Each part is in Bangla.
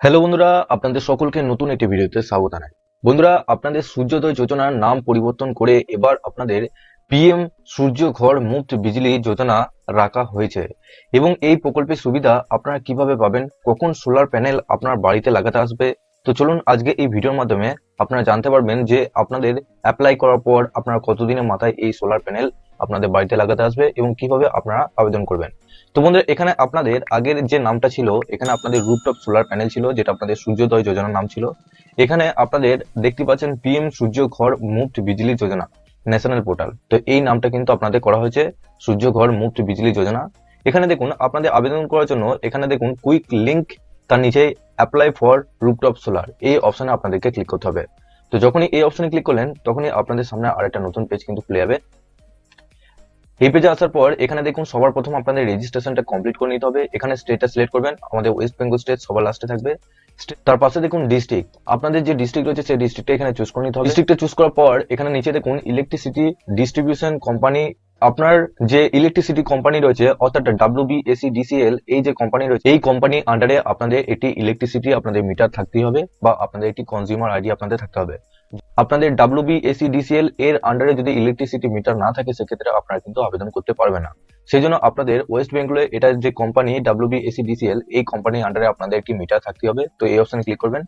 হ্যালো বন্ধুরা, আপনাদের সকলকে নতুন একটি ভিডিওতে স্বাগত জানাই। বন্ধুরা, আপনাদের সূর্যোদয় যোজনার নাম পরিবর্তন করে এবার আপনাদের পিএম সূর্য ঘর মুফত বিজলি যোজনা রাখা হয়েছে এবং এই প্রকল্পের সুবিধা আপনারা কীভাবে পাবেন, কখন সোলার প্যানেল আপনার বাড়িতে লাগাতে আসবে? তো চলুন আজকে এই ভিডিওর মাধ্যমে আপনারা জানতে পারবেন যে আপনাদের অ্যাপ্লাই করার পর আপনারা কতদিনের মাথায় এই সোলার প্যানেল আপনাদের বাড়িতে লাগাতে আসবে এবং কীভাবে আপনারা আবেদন করবেন। তো বন্ধুরা, এখানে আপনাদের আগের যে নামটা ছিল, এখানে আপনাদের রুপটপ সোলার প্যানেল ছিল, যেটা আপনাদের সূর্যোদয় যোজনার নাম ছিল। এখানে আপনাদের দেখতে পাচ্ছেন পিএম সূর্য ঘর মুফত বিজলি যোজনা ন্যাশনাল পোর্টাল তো এই নামটা কিন্তু আপনাদের করা হয়েছে সূর্য ঘর মুফত বিজলি যোজনা। এখানে দেখুন, আপনাদের আবেদন করার জন্য এখানে দেখুন কুইক লিংক তার নিচে অ্যাপ্লাই ফর রুপটপ সোলার এই অপশনে আপনাদেরকে ক্লিক করতে হবে। তো যখনই এই অপশনে ক্লিক করলেন, তখনই আপনাদের সামনে আরেকটা নতুন পেজ কিন্তু খুলে যাবে এই পেজে আসার পর, এখানে দেখুন সবার প্রথম আপনাদের রেজিস্ট্রেশনটা কমপ্লিট করে নিতে হবে। এখানে স্টেটটা সিলেক্ট করবেন। আমাদের ওয়েস্ট বেঙ্গল স্টেট সবার লাস্টে থাকবে। তার পাশে দেখুন ডিস্ট্রিক্ট আপনাদের যে ডিস্ট্রিক্ট রয়েছে, সেই ডিস্ট্রিক্টটা এখানে চুজ করে নিতে হবে। ডিস্ট্রিক্টটা চুজ করার পর, এখানে নিচে দেখুন ইলেকট্রিসিটি ডিস্ট্রিবিউশন কোম্পানি আপনার যে ইলেকট্রিসিটি কোম্পানি রয়েছে, অর্থাৎ ডাব্লিউবিএসি ডিসিএল এই যে কোম্পানি রয়েছে, এই কোম্পানি আন্ডারে আপনাদের একটি ইলেকট্রিসিটি আপনাদের মিটার থাকতেই হবে বা আপনাদের একটি কনজিউমার আইডি আপনাদের থাকতে হবে। আপনাদের ডাব্লিউবিএসি ডিসিএল এর আন্ডারে যদি ইলেকট্রিসিটি মিটার না থাকে, সেক্ষেত্রে আপনারা কিন্তু আবেদন করতে পারবে না। সেই জন্য আপনাদের ওয়েস্ট বেঙ্গলে এটা যে কোম্পানি ডাব্লিউবিএসি ডিসিএল এই কোম্পানির আন্ডারে আপনাদের একটি মিটার থাকতে হবে। তো এই অপশনে ক্লিক করবেন।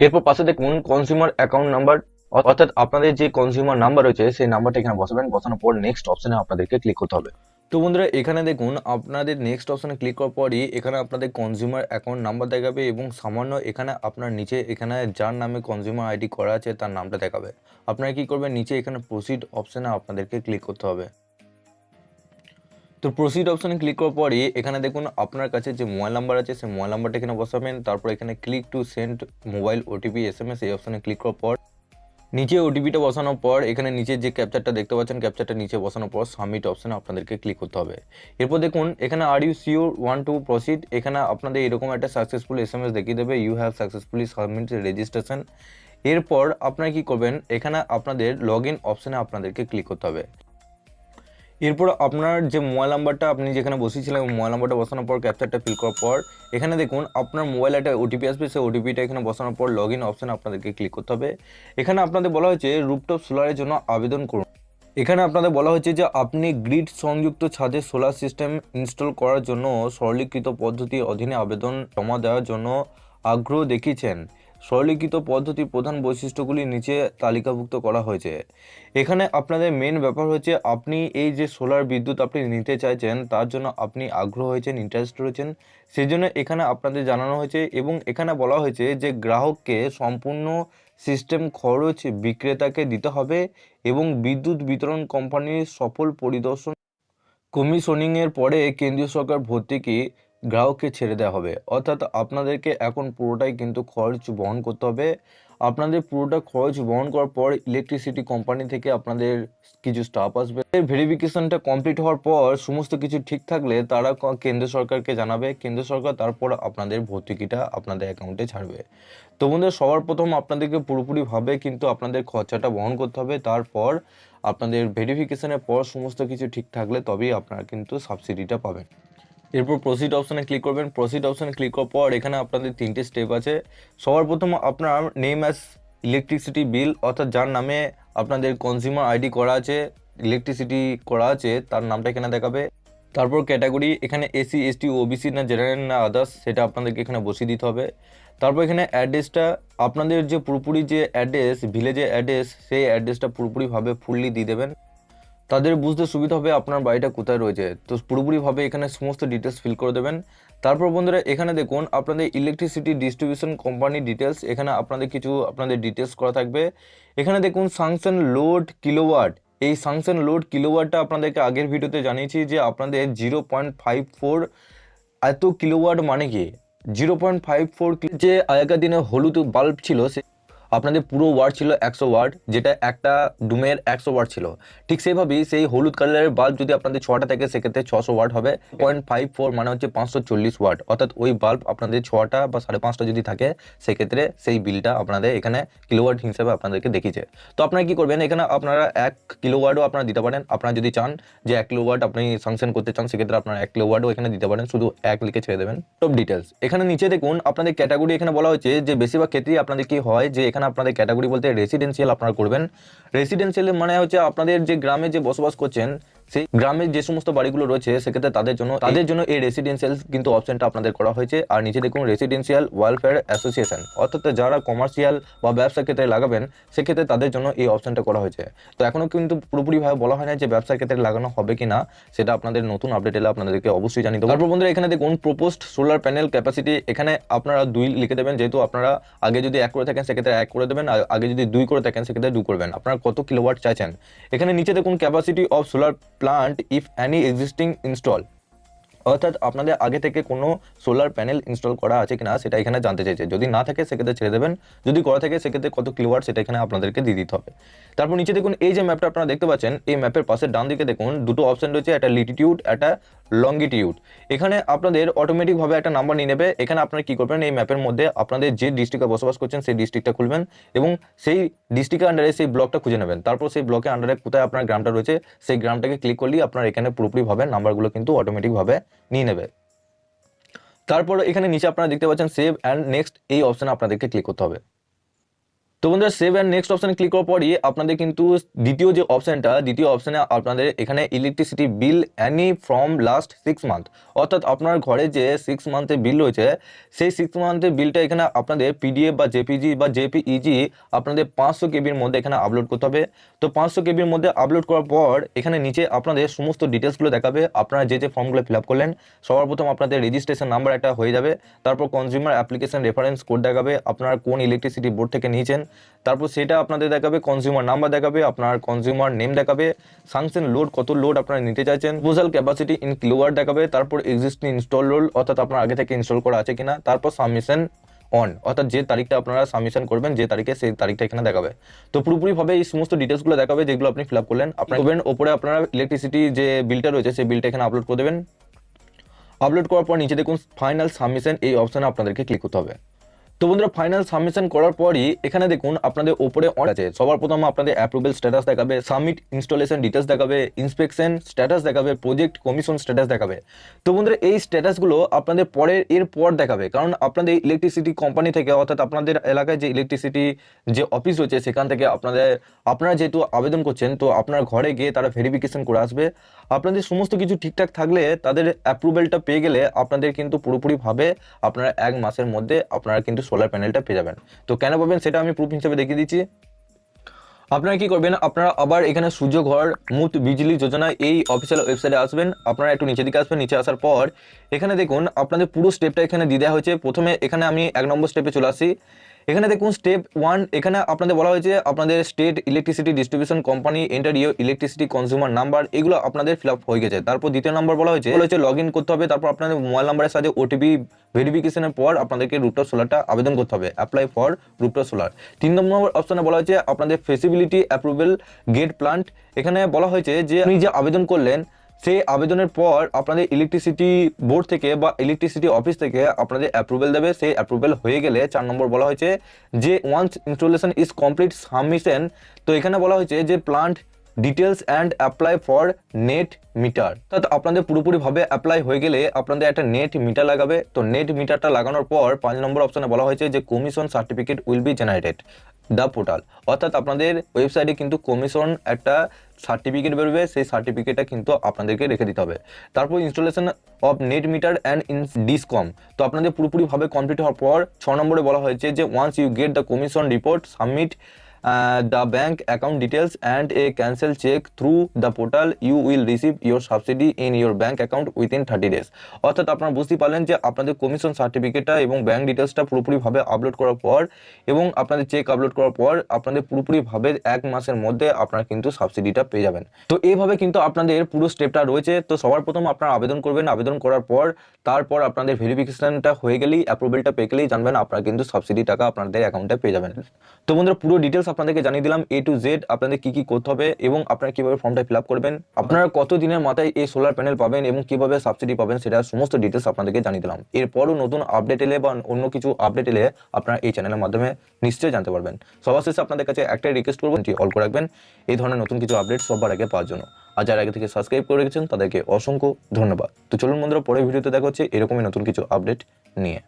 এরপর পাশে দেখুন কনজিউমার অ্যাকাউন্ট নাম্বার অর্থাৎ আপনাদের যে কনজিউমার নাম্বার রয়েছে, সেই নাম্বারটা এখানে বসাবেন। বসানোর পর নেক্সট অপশনে আপনাদেরকে ক্লিক করতে হবে। তো বন্ধুরা, এখানে দেখুন, আপনাদের নেক্সট অপশনে ক্লিক করার পরই এখানে আপনাদের কনজিউমার অ্যাকাউন্ট নাম্বার দেখাবে এবং সামান্য এখানে আপনার নিচে, এখানে যার নামে কনজিউমার আইডি করা আছে, তার নামটা দেখাবে। আপনারা কি করবেন? নিচে এখানে প্রসিড অপশনে আপনাদেরকে ক্লিক করতে হবে। তো প্রসিড অপশনে ক্লিক করার পরই এখানে দেখুন, আপনার কাছে যে মোবাইল নাম্বার আছে, সেই মোবাইল নাম্বারটা এখানে বসাবেন। তারপর এখানে click to send mobile OTP S M S এই অপশনে ক্লিক করার পর নিচে ওটিপিটা বসানোর পর, এখানে নিচে যে ক্যাপচারটা দেখতে পাচ্ছেন ক্যাপচারটা নিচে বসানোর পর সাবমিট অপশানে আপনাদেরকে ক্লিক করতে হবে। এরপর দেখুন, এখানে are you sure want to proceed এখানে আপনাদের এরকম একটা সাকসেসফুল এস এম এস দেখিয়ে দেবে you have successfully submit registration এরপর আপনারা কী করবেন? এখানে আপনাদের লগ ইন অপশানে আপনাদেরকে ক্লিক করতে হবে। এরপর আপনার যে মোবাইল নাম্বারটা আপনি যেখানে বসিয়েছিলেন মোবাইল নাম্বারটা বসানোর পর ক্যাপচারটা ফিল করার পর, এখানে দেখুন আপনার মোবাইলে একটা ওটিপি আসবে, সেই ওটিপিটা এখানে বসানোর পর লগ ইন অপশানে আপনাদেরকে ক্লিক করতে হবে। এখানে আপনাদের বলা হয়েছে রুপটপ সোলারের জন্য আবেদন করুন। এখানে আপনাদের বলা হয়েছে যে আপনি গ্রিড সংযুক্ত ছাদে সোলার সিস্টেম ইনস্টল করার জন্য সরলীকৃত পদ্ধতির অধীনে আবেদন জমা দেওয়ার জন্য আগ্রহ দেখিয়েছেন। সরলীকৃত পদ্ধতির প্রধান বৈশিষ্ট্যগুলি নিচে তালিকাভুক্ত করা হয়েছে। এখানে আপনাদের মেন ব্যাপার হচ্ছে, আপনি এই যে সোলার বিদ্যুৎ আপনি নিতে চাইছেন, তার জন্য আপনি আগ্রহ হয়েছেন ইন্টারেস্ট রয়েছেন সেই জন্য এখানে আপনাদের জানানো হয়েছে এবং এখানে বলা হয়েছে যে গ্রাহককে সম্পূর্ণ সিস্টেম খরচ বিক্রেতাকে দিতে হবে এবং বিদ্যুৎ বিতরণ কোম্পানির সফল পরিদর্শন কমিশনিংয়ের পরে কেন্দ্রীয় সরকার ভর্তুকি গ্রাহককে ছেড়ে দেওয়া হবে। অর্থাৎ আপনাদেরকে এখন পুরোটাই কিন্তু খরচ বহন করতে হবে। আপনাদের পুরোটা খরচ বহন করার পর ইলেকট্রিসিটি কোম্পানি থেকে আপনাদের কিছু স্টাফ আসবে। ভেরিফিকেশনটা কমপ্লিট হওয়ার পর সমস্ত কিছু ঠিক থাকলে তারা কেন্দ্র সরকারকে জানাবে। কেন্দ্র সরকার তারপর আপনাদের ভর্তুকিটা আপনাদের অ্যাকাউন্টে ছাড়বে। তো সবার প্রথম আপনাদেরকে পুরোপুরিভাবে কিন্তু আপনাদের খরচাটা বহন করতে হবে। তারপর আপনাদের ভেরিফিকেশনের পর সমস্ত কিছু ঠিক থাকলে তবেই আপনারা কিন্তু সাবসিডিটা পাবেন। এরপর প্রসিড অপশানে ক্লিক করবেন। প্রসিড অপশানে ক্লিক করার পর এখানে আপনাদের তিনটে স্টেপ আছে। সবার প্রথম আপনার নেম অ্যাস ইলেকট্রিসিটি বিল অর্থাৎ যার নামে আপনাদের কনজিউমার আইডি করা আছে ইলেকট্রিসিটি করা আছে, তার নামটা এখানে দেখাবে। তারপর ক্যাটাগরি এখানে এসি এসটি ওবিসি না জেনারেল না আদার্স সেটা আপনাদেরকে এখানে বসিয়ে দিতে হবে। তারপর এখানে অ্যাড্রেসটা আপনাদের যে পুরোপুরি যে অ্যাড্রেস ভিলেজের অ্যাড্রেস সেই অ্যাড্রেসটা পুরোপুরিভাবে ফুললি দিয়ে দেবেন। তাদের বুঝতে সুবিধা হবে আপনার বাড়িটা কোথায় রয়েছে। তো পুরোপুরিভাবে এখানে সমস্ত ডিটেলস ফিল করে দেবেন। তারপর বন্ধুরা, এখানে দেখুন, আপনাদের ইলেকট্রিসিটি ডিস্ট্রিবিউশন কোম্পানি ডিটেলস এখানে আপনাদের কিছু আপনাদের ডিটেলস করা থাকবে। এখানে দেখুন সাংশন লোড কিলোওয়াট এই সাংশন লোড কিলোওয়াটটা আপনাদেরকে আগের ভিডিওতে জানিয়েছি যে আপনাদের জিরো পয়েন্ট ফাইভ ফোর এত কিলোওয়াট মানে কি? জিরো পয়েন্ট ফাইভ ফোর যে আগেকার দিনে হলুদ বাল্ব ছিল, সে আপনাদের পুরো ওয়ার্ড ছিল একশো ওয়ার্ড যেটা একটা ডুমের একশো ওয়ার্ড ছিল। ঠিক সেইভাবেই সেই হলুদ কালারের বাল্ব যদি আপনাদের ছটা থাকে, সেক্ষেত্রে ছশো ওয়ার্ড হবে। পয়েন্ট ফাইভ ফোর মানে হচ্ছে পাঁচশো চল্লিশ ওয়ার্ড অর্থাৎ ওই বাল্ব আপনাদের ছটা বা সাড়ে পাঁচটা যদি থাকে, সেক্ষেত্রে সেই বিলটা আপনাদের এখানে কিলোওয়াট হিসেবে আপনাদেরকে দেখিয়েছে। তো আপনারা কি করবেন? এখানে আপনারা এক কিলোওয়াটও আপনারা দিতে পারেন। আপনারা যদি চান যে এক কিলোওয়াট আপনি সাংশন করতে চান, সেক্ষেত্রে আপনারা এক কিলোওয়াটও এখানে দিতে পারেন। শুধু এক লিখে ছেড়ে দেবেন। টপ ডিটেলস এখানে নিচে দেখুন, আপনাদের ক্যাটাগরি এখানে বলা হয়েছে যে বেশিরভাগ ক্ষেত্রেই আপনাদের কি হয় যে এখানে আপনাদের ক্যাটাগরি বলতে রেসিডেন্সিয়াল আপনারা করবেন। রেসিডেন্সিয়াল মানে হচ্ছে আপনাদের যে গ্রামে যে বসবাস করছেন সেই গ্রামের যে সমস্ত বাড়িগুলো রয়েছে, সেক্ষেত্রে তাদের জন্য তাদের জন্য এই রেসিডেন্সিয়াল কিন্তু অপশনটা আপনাদের করা হয়েছে। আর নিচে দেখুন রেসিডেন্সিয়াল ওয়েলফেয়ার অ্যাসোসিয়েশন অর্থাৎ যারা কমার্শিয়াল বা ব্যবসার ক্ষেত্রে লাগাবেন, সেক্ষেত্রে তাদের জন্য এই অপশনটা করা হয়েছে। তো এখনও কিন্তু পুরোপুরিভাবে বলা হয় না যে ব্যবসার ক্ষেত্রে লাগানো হবে কি না, সেটা আপনাদের নতুন আপডেট এলে আপনাদেরকে অবশ্যই জানিয়ে দেবো। তারপর বন্ধুরা, এখানে দেখুন প্রপোস্ট সোলার প্যানেল ক্যাপাসিটি এখানে আপনারা দুই লিখে দেবেন, যেহেতু আপনারা আগে যদি এক করে থাকেন, সেক্ষেত্রে এক করে দেবেন, আর আগে যদি দুই করে থাকেন, সেক্ষেত্রে দুই করবেন। আপনারা কত কিলোওয়াট চাইছেন? এখানে নিচে দেখুন capacity of solar plant if any existing install অর্থাৎ আপনাদের আগে থেকে কোনো সোলার প্যানেল ইনস্টল করা আছে কিনা সেটা এখানে জানতে চাইছে। যদি না থাকে, সেক্ষেত্রে ছেড়ে দেবেন। যদি করা থাকে, সেক্ষেত্রে কত কিলোয়াট সেটা এখানে আপনাদেরকে দিয়ে দিতে হবে। তারপর নিচে দেখুন, এই যে ম্যাপটা আপনারা দেখতে পাচ্ছেন, এই ম্যাপের পাশে ডান দিকে দেখুন, দুটো অপশন রয়েছে, একটা লিটিটিউড একটা লঙ্গিটিউড এখানে আপনাদের অটোমেটিকভাবে একটা নাম্বার নিয়ে নেবে। এখানে আপনারা কি করবেন, এই ম্যাপের মধ্যে আপনাদের যে ডিস্ট্রিক্টে বসবাস করছেন, সেই ডিস্ট্রিক্টটা খুলবেন এবং সেই ডিস্ট্রিক্টের আন্ডারে সেই ব্লকটা খুঁজে নেবেন। তারপর সেই ব্লকের আন্ডারে কোথায় আপনার গ্রামটা রয়েছে, সেই গ্রামটাকে ক্লিক করলেই আপনার এখানে পুরোপুরিভাবে নাম্বারগুলো কিন্তু অটোমেটিকভাবে নিয়ে নেবে। তারপর এখানে নিচে আপনারা দেখতে পাচ্ছেন সেভ অ্যান্ড নেক্সট এই অপশানে আপনাদেরকে ক্লিক করতে হবে। তো বন্ধুরা সেভ অ্যান্ড নেক্সট অপশনে ক্লিক করার পরই আপনাদের কিন্তু দ্বিতীয় যে অপশানটা দ্বিতীয় অপশানে আপনাদের এখানে electricity bill any from last six month অর্থাৎ আপনার ঘরে যে সিক্স মান্থের বিল রয়েছে, সেই সিক্স মান্থের বিলটা এখানে আপনাদের পিডিএফ বা জেপিজি বা জেপিইজি আপনাদের পাঁচশো কেবির মধ্যে এখানে আপলোড করতে হবে। তো পাঁচশো কেবির মধ্যে আপলোড করার পর এখানে নিচে আপনাদের সমস্ত ডিটেলসগুলো দেখাবে। আপনারা যে যে ফর্মগুলো ফিল আপ করলেন সবার প্রথম আপনাদের রেজিস্ট্রেশন নাম্বার একটা হয়ে যাবে। তারপর কনজিউমার অ্যাপ্লিকেশন রেফারেন্স কোড দেখাবে। আপনারা কোন ইলেকট্রিসিটি বোর্ড থেকে নিয়েছেন তারপর সেটা আপনাদের দেখাবে কনজিউমার নাম্বার দেখাবে আপনার কনজিউমার নেম দেখাবে সাংশন লোড কত লোড আপনারা নিতে চাইছেন প্রপোজাল ক্যাপাসিটি ইন কিলোওয়াট দেখাবে তারপর এক্সিস্টিং ইনস্টল রোল অর্থাৎ আপনার আগে থেকে ইনস্টল করা আছে কিনা তারপর সাবমিশন অন অর্থাৎ যে তারিখটা আপনারা সাবমিশন করবেন যে তারিখে সেই তারিখটা এখানে দেখাবে। তো পুরোপুরিভাবে এই সমস্ত ডিটেলসগুলো দেখাবে যেগুলো আপনি ফিল আপ করলেন। আপনার করবেন ওপরে আপনারা ইলেকট্রিসিটি যে বিলটা রয়েছে সেই বিলটা এখানে আপলোড করে দেবেন। আপলোড করার পর নিচে দেখুন ফাইনাল সাবমিশন এই অপশানে আপনাদেরকে ক্লিক করতে হবে। তো বন্ধুরা ফাইনাল সাবমিশন করার পরই এখানে দেখুন আপনাদের ওপরে আছে। সবার প্রথম আপনাদের অ্যাপ্রুভেল স্ট্যাটাস দেখাবে সাবমিট ইনস্টলেশন ডিটেলস দেখাবে ইন্সপেকশন স্ট্যাটাস দেখাবে প্রজেক্ট কমিশন স্ট্যাটাস দেখাবে। তো বন্ধুরা, এই স্ট্যাটাসগুলো আপনাদের পরের এর পর দেখাবে। কারণ আপনাদের ইলেকট্রিসিটি কোম্পানি থেকে, অর্থাৎ আপনাদের এলাকায় যে ইলেকট্রিসিটি যে অফিস রয়েছে, সেখান থেকে আপনাদের, আপনারা যেহেতু আবেদন করছেন, তো আপনার ঘরে গিয়ে তারা ভেরিফিকেশন করে আসবে। আপনাদের সমস্ত কিছু ঠিকঠাক থাকলে তাদের অ্যাপ্রুভেলটা পেয়ে গেলে আপনাদের কিন্তু পুরোপুরিভাবে আপনারা এক মাসের মধ্যে আপনারা কিন্তু সোলার প্যানেলটা পেয়ে যাবেন। তো কেন পাবেন সেটা আমি প্রুফ হিসেবে দেখিয়ে দিচ্ছি। আপনারা কি করবেন? আপনারা আবার এখানে সূর্য ঘর মুত বিজলি যোজনা এই অফিসিয়াল ওয়েবসাইটে আসবেন। আপনারা একটু নিচের দিকে আসবেন, নিচে আসার পর এখানে দেখুন, আপনাদের পুরো স্টেপটা এখানে দিয়ে দেওয়া হয়েছে। প্রথমে এখানে আমি এক নম্বর স্টেপে চলে আসি। এখানে দেখুন স্টেপ ওয়ান এখানে আপনাদের বলা হয়েছে আপনাদের state electricity distribution company enter you electricity consumer number এগুলো আপনাদের ফিল আপ হয়ে গেছে। তারপর দ্বিতীয় নম্বর বলা হয়েছে, বলা লগ ইন করতে হবে, তারপর আপনাদের মোবাইল নাম্বারের সাথে ওটিপি ভেরিফিকেশনের পর আপনাদেরকে রুপটপ সোলারটা আবেদন করতে হবে অ্যাপ্লাই ফর রুপটপ সোলার তিন নম্বর অপশনে বলা হয়েছে আপনাদের ফেসিবিলিটি অ্যাপ্রুভেল গেট প্লান্ট এখানে বলা হয়েছে যে আপনি যে আবেদন করলেন সেই আবেদনের পর আপনাদের ইলেকট্রিসিটি বোর্ড থেকে বা ইলেকট্রিসিটি অফিস থেকে আপনাদের অ্যাপ্রুভেল দেবে। সেই অ্যাপ্রুভেল হয়ে গেলে চার নম্বর বলা হয়েছে যে once installation is complete submission তো এখানে বলা হয়েছে যে plant details and apply for net meter অর্থাৎ আপনাদের পুরোপুরিভাবে অ্যাপ্লাই হয়ে গেলে আপনাদের একটা নেট মিটার লাগাবে। তো নেট মিটারটা লাগানোর পর পাঁচ নম্বর অপশানে বলা হয়েছে যে commission certificate will be generated the portal. অর্থাৎ আপনাদের ওয়েবসাইটে কিন্তু কমিশন একটা সার্টিফিকেট বেরোবে, সেই সার্টিফিকেটটা কিন্তু আপনাদেরকে রেখে দিতে হবে। তারপর installation of net meter and in discom তো আপনাদের পুরোপুরিভাবে কমপ্লিট হওয়ার পর ছ নম্বরে বলা হয়েছে যে once you get the commission report submit the bank account details and a cancel cheque through the portal you will receive your subsidy in your bank account within thirty days অর্থাৎ আপনারা বুঝতেই পারলেন যে আপনাদের কমিশন সার্টিফিকেটটা এবং ব্যাংক ডিটেলসটা পুরোপুরিভাবে আপলোড করার পর এবং আপনাদের চেক আপলোড করার পর আপনাদের পুরোপুরিভাবে এক মাসের মধ্যে আপনারা কিন্তু সাবসিডিটা পেয়ে যাবেন। তো এইভাবে কিন্তু আপনাদের পুরো স্টেপটা রয়েছে। তো সবার প্রথম আপনারা আবেদন করবেন। আবেদন করার পর, তারপর আপনাদের ভেরিফিকেশনটা হয়ে গেলেই অ্যাপ্রুভেলটা পেয়ে গেলেই জানবেন আপনারা কিন্তু সাবসিডি টাকা আপনাদের অ্যাকাউন্টে পেয়ে যাবেন। তো বন্ধুরা পুরো ডিটেলস আপনাদেরকে জানিয়ে দিলাম এ টু জেড আপনাদের কি কি করতে হবে এবং আপনারা কীভাবে ফর্মটা ফিল করবেন, আপনারা কত দিনের মাথায় এই সোলার প্যানেল পাবেন এবং কীভাবে সাবসিডি পাবেন সেটা সমস্ত ডিটেলস আপনাদেরকে জানিয়ে দিলাম। এরপরও নতুন আপডেট এলে বা অন্য কিছু আপডেট এলে আপনারা এই চ্যানেলের মাধ্যমে নিশ্চয়ই জানতে পারবেন। সবার শেষে আপনাদের কাছে একটাই রিকোয়েস্ট করব যে অল করে রাখবেন। এই ধরনের নতুন কিছু আপডেট সবার আগে পাওয়ার জন্য। আর যারা আগে থেকে সাবস্ক্রাইব করে রেখেছেন, তাদেরকে অসংখ্য ধন্যবাদ। তো চলুন বন্ধুরা, পরের ভিডিওতে দেখা হচ্ছে এরকমই নতুন কিছু আপডেট নিয়ে।